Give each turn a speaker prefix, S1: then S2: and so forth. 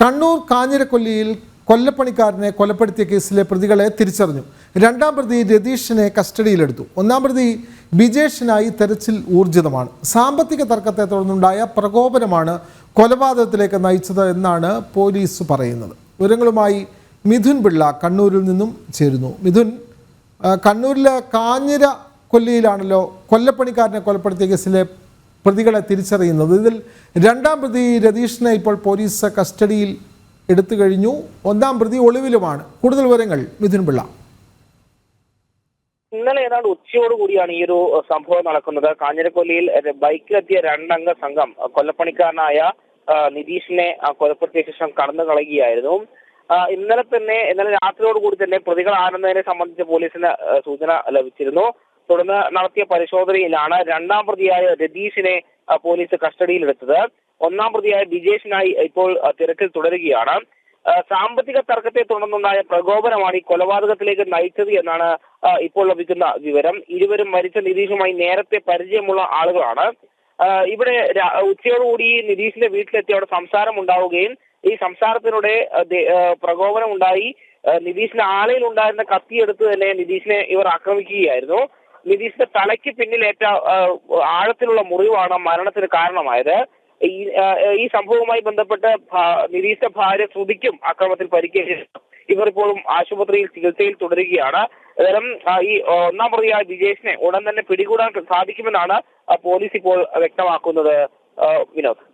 S1: കണ്ണൂർ കാഞ്ഞിരക്കൊല്ലിയിൽ കൊല്ലപ്പണിക്കാരനെ കൊലപ്പെടുത്തിയ കേസിലെ പ്രതികളെ തിരിച്ചറിഞ്ഞു. രണ്ടാം പ്രതി രതീഷിനെ കസ്റ്റഡിയിലെടുത്തു. ഒന്നാം പ്രതി ബിജേഷിനായി തെരച്ചിൽ ഊർജിതമാണ്. സാമ്പത്തിക തർക്കത്തെ തുടർന്നുണ്ടായ പ്രകോപനമാണ് കൊലപാതകത്തിലേക്ക് നയിച്ചത് എന്നാണ് പോലീസ് പറയുന്നത്. വിവരങ്ങളുമായി മിഥുൻ പിള്ള കണ്ണൂരിൽ നിന്നും ചേരുന്നു. മിഥുൻ കണ്ണൂരിലെ കാഞ്ഞിര കൊല്ലിയിലാണല്ലോ കൊല്ലപ്പണിക്കാരനെ കൊലപ്പെടുത്തിയ കേസിലെ പ്രതികളെ തിരിച്ചറിയുന്നത്. ഇതിൽ രണ്ടാം പ്രതി രതീഷിനെ ഇപ്പോൾ പോലീസ് കസ്റ്റഡിയിൽ എടുത്തു കഴിഞ്ഞു. ഒന്നാം പ്രതി ഒളിവിലുമാണ്. കൂടുതൽ വിവരങ്ങൾ മിഥുൻ പിള്ള.
S2: ഇന്നലെ ഏതാണ്ട് ഉച്ചയോടുകൂടിയാണ് ഈ ഒരു സംഭവം നടക്കുന്നത്. കാഞ്ഞിരക്കൊല്ലിയിൽ ബൈക്കിലെത്തിയ രണ്ടംഗ സംഘം കൊല്ലപ്പണിക്കാരനായ നിതീഷിനെ കൊലപ്പെടുത്തിയ ശേഷം കടന്നു കളയുകയായിരുന്നു. ഇന്നലെ തന്നെ ഇന്നലെ രാത്രിയോടുകൂടി തന്നെ പ്രതികൾ ആനന്ദനെ സംബന്ധിച്ച് പോലീസിന് സൂചന ലഭിച്ചിരുന്നു. തുടർന്ന് നടത്തിയ പരിശോധനയിലാണ് രണ്ടാം പ്രതിയായ രതീഷിനെ പോലീസ് കസ്റ്റഡിയിലെടുത്തത്. ഒന്നാം പ്രതിയായ ബിജേഷിനായി ഇപ്പോൾ തിരക്കിൽ തുടരുകയാണ്. സാമ്പത്തിക തർക്കത്തെ തുടർന്നുണ്ടായ പ്രകോപനമാണ് ഈ കൊലപാതകത്തിലേക്ക് നയിച്ചത് എന്നാണ് ഇപ്പോൾ ലഭിക്കുന്ന വിവരം. ഇരുവരും മരിച്ച നിതീഷുമായി നേരത്തെ പരിചയമുള്ള ആളുകളാണ്. ഇവിടെ ഉച്ചയോടുകൂടി നിതീഷിന്റെ വീട്ടിലെത്തി അവിടെ സംസാരം ഉണ്ടാവുകയും ഈ സംസാരത്തിലൂടെ പ്രകോപനം ഉണ്ടായി നിതീഷിന്റെ ആലയിൽ ഉണ്ടായിരുന്ന കത്തിയെടുത്ത് തന്നെ നിതീഷിനെ ഇവർ ആക്രമിക്കുകയായിരുന്നു. നിതീഷിന്റെ തലയ്ക്ക് പിന്നിലേറ്റ ആഴത്തിലുള്ള മുറിവാണ് മരണത്തിന് കാരണമായത്. ഈ സംഭവവുമായി ബന്ധപ്പെട്ട് നിതീഷിന്റെ ഭാര്യ ശ്രുതിക്കും അക്രമത്തിൽ പരിക്കേറ്റിരുന്നു ഇവർ ഇപ്പോഴും ആശുപത്രിയിൽ ചികിത്സയിൽ തുടരുകയാണ്. ഏതായാലും ഈ ഒന്നാം പ്രതിയായ വിജേഷിനെ ഉടൻ തന്നെ പിടികൂടാൻ സാധിക്കുമെന്നാണ് പോലീസ് ഇപ്പോൾ വ്യക്തമാക്കുന്നത്. വിനോദ്.